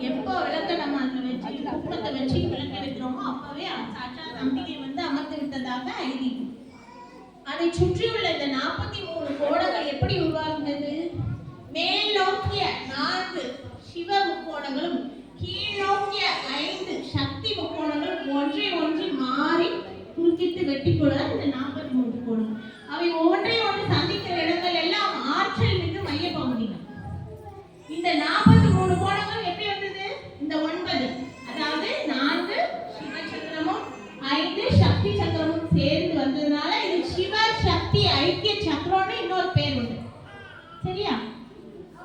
எப்போ விளக்க நம்ம அதில் வச்சு கூட்டத்தை வச்சு விளக்க வைக்கிறோமோ அப்பவே சாட்சா நம்பிக்கை வந்து அமர்ந்து விட்டதாக ஐதீகம். அதை சுற்றியுள்ள இந்த நாற்பத்தி மூணு கோணங்கள் எப்படி உருவாகினது? மேல் நோக்கிய நான்கு சிவ முக்கோணங்களும் கீழ் நோக்கிய ஐந்து சக்தி முக்கோணங்களும் ஒன்றை ஒன்று மாறி குறுக்கிட்டு வெட்டி கொள்ள இந்த நாற்பத்தி மூணு சக்கரம்னு இன்னொரு பேர் உண்டு. சரியா?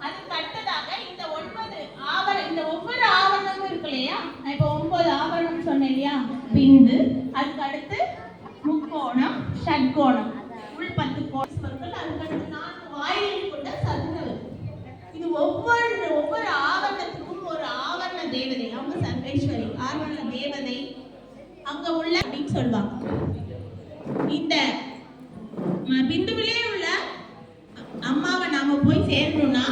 அதுக்கு அடுத்ததாக இந்த ஒன்பது ஆவரணம் இந்த ஒவ்வொரு ஆவரணமும் இருக்கு இல்லையா? நான் இப்போ ஒன்பது ஆவரணம் சொன்னேன் இல்லையா? பிந்து அதுக்கு அடுத்து முக்கோணம் ஷட்கோணம். உள் பத்து கோணம் அதுக்கு அடுத்து நான்கு வாயில்கள் கொண்ட சதுரம் இது ஒவ்வொரு ஒவ்வொரு ஆவரணத்துக்கும் ஒரு ஆவரண தேவதை. அவங்க சர்வேஸ்வரி ஆவரண தேவதை. அங்க உள்ள அப்படின்னு சொல்லுவாங்க. இந்த பிந்துவிலே உள்ள அம்மாவை நாம போய் சேரணும்னா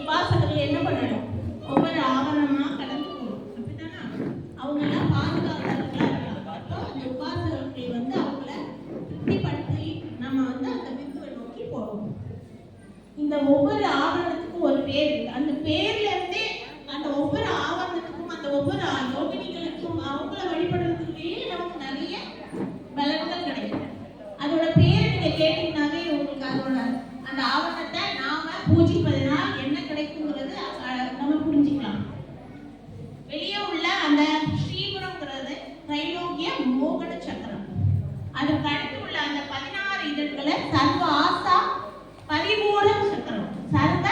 உபாசகர்கள் என்ன பண்ணணும்? ஒவ்வொரு ஆவரணமா கடந்து போகணும். அப்படித்தானா? அவங்க எல்லாம் பாதுகாவலர்களா இருக்காங்க. அந்த உபாசகர்கள் வந்து அவங்கள திருப்திப்படுத்தி நம்ம வந்து அந்த பிந்துவை நோக்கி போகணும். இந்த ஒவ்வொரு ஆவரணத்துக்கும் ஒரு பேர் அந்த பேர்ல இருந்தே அந்த ஒவ்வொரு ஆவணத்துக்கும் அந்த ஒவ்வொரு யோகினி அந்த ஆவணத்தை நாம பூஜிப்பதனால் என்ன கிடைக்குங்கிறது நம்ம புரிஞ்சுக்கலாம். வெளியே உள்ள அந்த ஸ்ரீபுரம்ங்கிறது திரைலோக்கிய மோகன சக்கரம். அதற்கு அடுத்து உள்ள அந்த பதினாறு இதழ்களை சர்வ ஆசா பரிபூரண சக்கரம். சர்வ